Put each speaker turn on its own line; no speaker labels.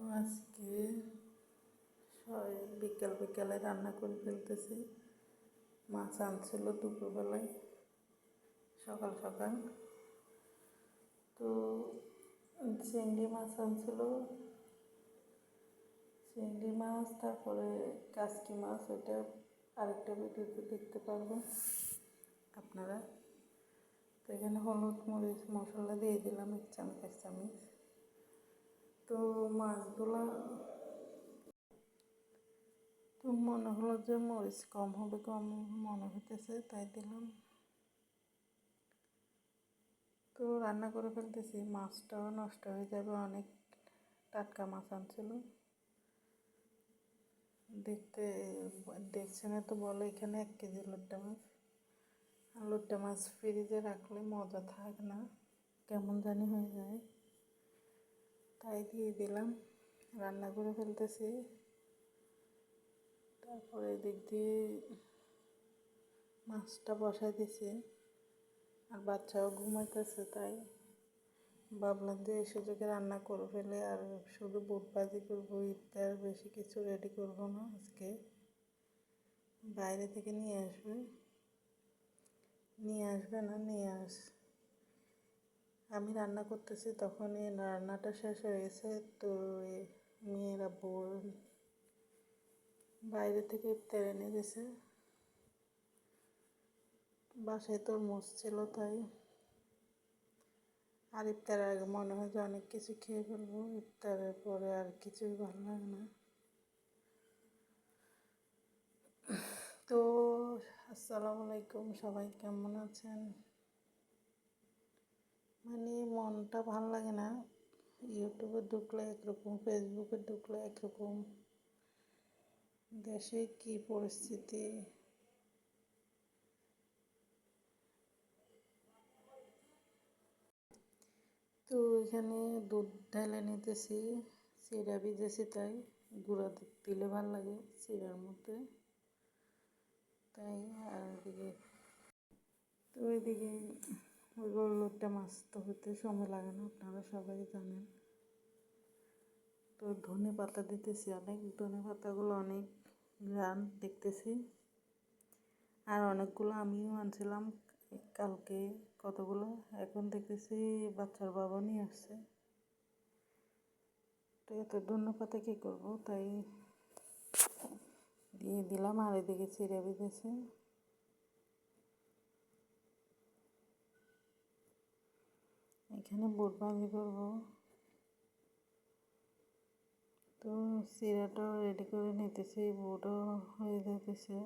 তো আজকে সবাই বিকেল বিকেলে রান্না করে ফেলতেছি। মাছ আনছিল দুপুরবেলায়, সকাল সকাল। তো চিংড়ি মাছ আনছিল। চিংড়ি মাছ, তারপরে কাসকি মাছ, ওইটা আরেকটা ভিডিওতে দেখতে পারবেন আপনারা। তো এখানে হলুদ মরিচ মশলা দিয়ে দিলাম, এক চামচ এক চামচ। তো মাছ মাছগুলো তো মনে হলো যে মরিচ কম হবে, কম মনে হইতেছে, তাই দিলাম। তো রান্না করে ফেলতেছি, মাছটাও নষ্ট হয়ে যাবে, অনেক টাটকা মাছ আনছিল। দেখতে, দেখছেন তো বলো এখানে এক কেজি লোট্টা মাছ। আর লোট্টা মাছ ফ্রিজে রাখলে মজা থাকে না, কেমন জানি হয়ে যায়। তাই দিয়ে দিলাম। রান্না করে ফেলতেছি। তারপরে এদিক দিয়ে মাছটা বসাই দিছি। আর বাচ্চাও ঘুমাইতেছে তাই। ভাবলাম যে এই সুযোগে রান্না করে ফেলে আর শুধু বুট ভাজি করব, ইফতার বেশি কিছু রেডি করব না আজকে। বাইরে থেকে নিয়ে আসবে। নিয়ে আসবে না, নিয়ে আস আমি রান্না করতেছি তখন তখনই রান্নাটা শেষ হয়ে গেছে। তো মেয়েরা বোন বাইরে থেকে ইফতার এনে দিয়েছে বাসায় তরমুজ ছিল তাই। আর ইফতারের আগে মনে হয় যে অনেক কিছু খেয়ে ফেলব, ইফতারের পরে আর কিছুই ভালো লাগে না। তো, আসসালামু আলাইকুম, সবাই কেমন আছেন? মানে মনটা ভালো লাগে না। ইউটিউবে ঢুকলে একরকম ফেসবুকে ঢুকলে একরকম। দেশে কি পরিস্থিতি? তো এখানে দুধ ঢেলে নিতেছি চিরা ভিজেছি তাই। গুঁড়া দুধ দিলে ভালো লাগে চিরার মধ্যে। তাই আর এদিকে তো ওইদিকে ওই গরুটা মাছ তো হতে সময় লাগে না, আপনারা সবাই জানেন। তো ধনে পাতা দিতেছি অনেক, ধনে পাতাগুলো অনেক গান দেখতেছি। আর অনেকগুলো আমিও আনছিলাম, কালকে কতগুলো, এখন দেখতেছি বাচ্চার বাবা নিয়ে আসছে। তো এত ধনে পাতা কী করব, তাই দিয়ে দিলাম, আর এদিকে চিড়ে বেঁধেছে। এখানে বুট ভাজি করব তো চিরাটাও রেডি করে নিতেছি বুটও হয়ে যেতেছে